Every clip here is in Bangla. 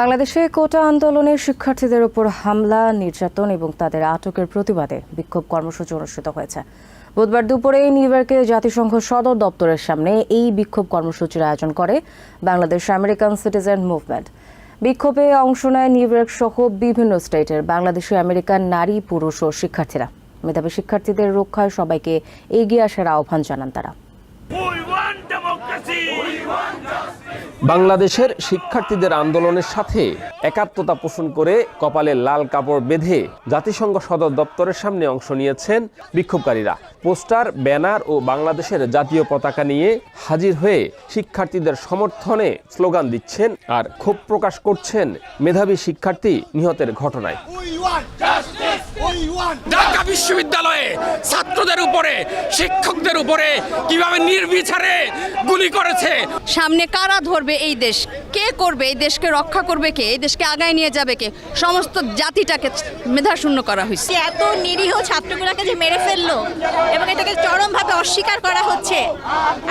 বাংলাদেশে কোটা আন্দোলনে শিক্ষার্থীদের উপর হামলা, নির্যাতন এবং তাদের আটকের প্রতিবাদে বিক্ষোভ কর্মসূচি অনুষ্ঠিত হয়েছে। বুধবার দুপুরে নিউ ইয়র্কে জাতিসংঘ সদর দপ্তরের সামনে এই বিক্ষোভ কর্মসূচির আয়োজন করে বাংলাদেশ আমেরিকান সিটিজেন মুভমেন্ট। বিক্ষোভে অংশ নেয় নিউ ইয়র্ক সহ বিভিন্ন স্টেটের বাংলাদেশি, আমেরিকান নারী, পুরুষ ও শিক্ষার্থীরা। মেধাবী শিক্ষার্থীদের রক্ষায় সবাইকে এগিয়ে আসার আহ্বান জানান তারা। বাংলাদেশের শিক্ষার্থীদের আন্দোলনের সাথে একাত্মতা পোষণ করে কপালে লাল কাপড় বেঁধে জাতিসংঘ সদর দপ্তরের সামনে অংশ নিয়েছেন বিক্ষোভকারীরা। পোস্টার ব্যানার ও বাংলাদেশের জাতীয় পতাকা নিয়ে হাজির হয়ে শিক্ষার্থীদের সমর্থনে স্লোগান দিচ্ছেন আর ক্ষোভ প্রকাশ করছেন মেধাবী শিক্ষার্থী নিহতের ঘটনায়। ঢাকা বিশ্ববিদ্যালয়ে ছাত্রদের উপরে শিক্ষকদের উপরে কীভাবে নির্বিচারে গুলি করেছে? সামনে কারা ধরবে? এই দেশ? কে করবে? এই দেশকে রক্ষা করবে কে? এই দেশকে আগায় নিয়ে যাবে কে? সমস্ত জাতিটাকে মেধাশূন্য করা হয়েছে। এত নিরীহ ছাত্রগুলোকে যে মেরে ফেলল এবং এটাকে চরমভাবে অস্বীকার করা হচ্ছে।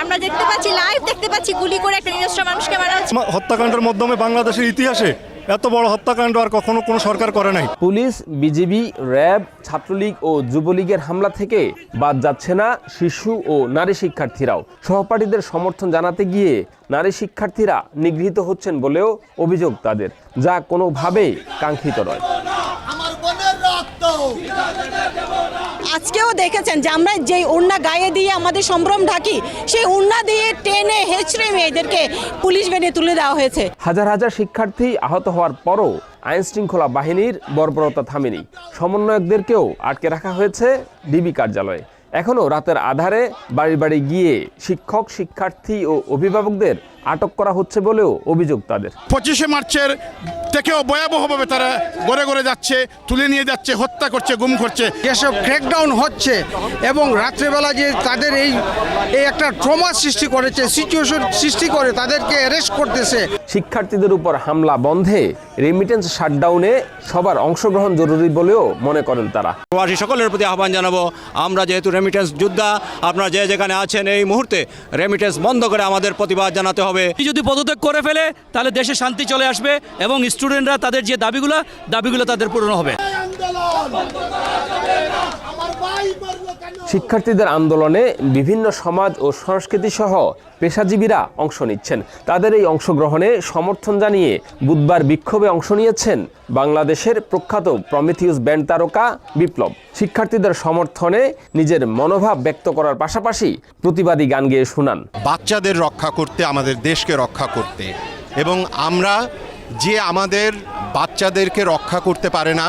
আমরা দেখতে পাচ্ছি লাইভ দেখতে পাচ্ছি গুলি করে একটা নিজস্ব মানুষকে মারা হচ্ছে। হত্যাকাণ্ডের মাধ্যমে বাংলাদেশের ইতিহাসে এত বড় হত্যাকাণ্ড আর কখনো কোনো সরকার করে নাই। পুলিশ বিজেপি র্যাব, ছাত্রলীগ ও যুবলীগের হামলা থেকে বাদ যাচ্ছে না শিশু ও নারী শিক্ষার্থীরাও। সহপাঠীদের সমর্থন জানাতে গিয়ে নারী শিক্ষার্থীরা নিগৃহীত হচ্ছেন বলেও অভিযোগ তাদের, যা কোনোভাবেই কাঙ্ক্ষিত নয়। আজকেও দেখেছেন যে আমরা যেই উন্না গায়ে দিয়ে আমাদের সম্ভ্রম ঢাকি, সেই উন্না দিয়ে টেনে হেঁচড়ে মেয়েদেরকে পুলিশ ভ্যানে তুলে দেওয়া হয়েছে। হাজার হাজার শিক্ষার্থী আহত হওয়ার পরও আইন শৃঙ্খলা বাহিনীর বর্বরতা থামেনি। সমন্বয়কদেরকেও আটকে রাখা হয়েছে ডিবি কার্যালয়ে। এখনও রাতের আধারে বাড়ি বাড়ি গিয়ে শিক্ষক, শিক্ষার্থী ও অভিভাবকদের আটক করা হচ্ছে বলেও অভিযোগ তাদের। পঁচিশে মার্চের থেকেও ভয়াবহভাবে তারা গড়ে গড়ে যাচ্ছে তুলে নিয়ে যাচ্ছে হত্যা করছে গুম করছে। যেসব ক্র্যাকডাউন হচ্ছে এবং রাত্রেবেলা যে তাদের এই এই একটা ট্রমা সৃষ্টি করেছে সিচুয়েশন সৃষ্টি করে তাদেরকে অ্যারেস্ট করতেছে। শিক্ষার্থীদের উপর হামলা বন্ধে রেমিটেন্স শাটডাউনে সবার অংশগ্রহণ জরুরি বলেও মনে করেন তারা। প্রবাসী সকলের প্রতি আহ্বান জানাব আমরা যেহেতু রেমিটেন্স যোদ্ধা আপনারা যে যেখানে আছেন এই মুহূর্তে রেমিটেন্স বন্ধ করে আমাদের প্রতিবাদ জানাতে হবে। যদি পদত্যাগ করে ফেলে তাহলে দেশে শান্তি চলে আসবে এবং স্টুডেন্টরা তাদের যে দাবিগুলো দাবিগুলো তাদের পূরণ হবে আন্দোলন আমার ভাই মরলো কেন শিক্ষার্থীদের আন্দোলনে বিভিন্ন সমাজ ও সংস্কৃতি সহ পেশাজীবীরা অংশ নিচ্ছেন। তাদের এই অংশগ্রহণে সমর্থন জানিয়ে বুধবার বিক্ষোভে অংশ নিয়েছেন বাংলাদেশের প্রখ্যাত প্রমিথিউস ব্যান্ড তারকা বিপ্লব। শিক্ষার্থীদের সমর্থনে নিজের মনোভাব ব্যক্ত করার পাশাপাশি প্রতিবাদী গান গেয়ে শোনান। বাচ্চাদের রক্ষা করতে, আমাদের দেশকে রক্ষা করতে এবং আমরা যে আমাদের বাচ্চাদেরকে রক্ষা করতে পারে না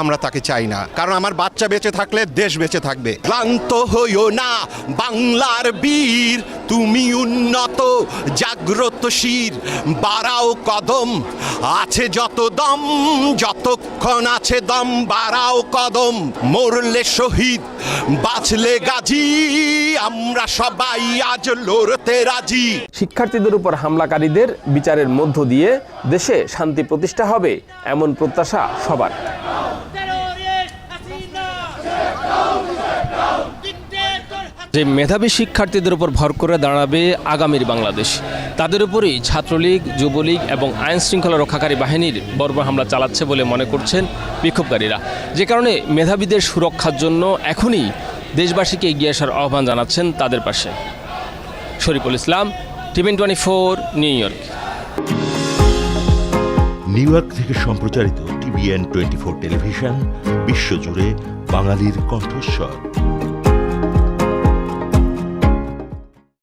আমরা তাকে চাই না। কারণ আমার বাচ্চা বেঁচে থাকলে দেশ বেঁচে থাকবে। ক্লান্ত হইও না, বাংলার বীর, তুমি উন্নত জাগ্রত শির বাড়াও কদম, আছে যত দম, যতক্ষণ আছে দম, বাড়াও কদম, মরলে শহীদ, বাঁচলে গাজী, আমরা সবাই আজ লড়তে রাজি। শিক্ষার্থীদের উপর হামলাকারীদের বিচারের মধ্য দিয়ে দেশে শান্তি প্রতিষ্ঠা হবে, এমন প্রত্যাশা সবার। যে মেধাবী শিক্ষার্থীদের উপর ভর করে দাঁড়াবে আগামীর বাংলাদেশ। তাদের উপরই ছাত্রলীগ, যুবলীগ এবং আইন শৃঙ্খলা রক্ষাকারী বাহিনীর বর্বর হামলা চালাচ্ছে বলে মনে করছেন বিক্ষোভকারীরা। যে কারণে মেধাবীদের সুরক্ষার জন্য এখনই দেশবাসীকে এগিয়ে আসার আহ্বান জানাচ্ছেন তাদের পাশে। Shariful Islam TBN twenty four, New York. New York থেকে সম্প্রচারিত টিভিএন টোয়েন্টি ফোর টেলিভিশন, বিশ্বজুড়ে বাঙালির কণ্ঠস্বর।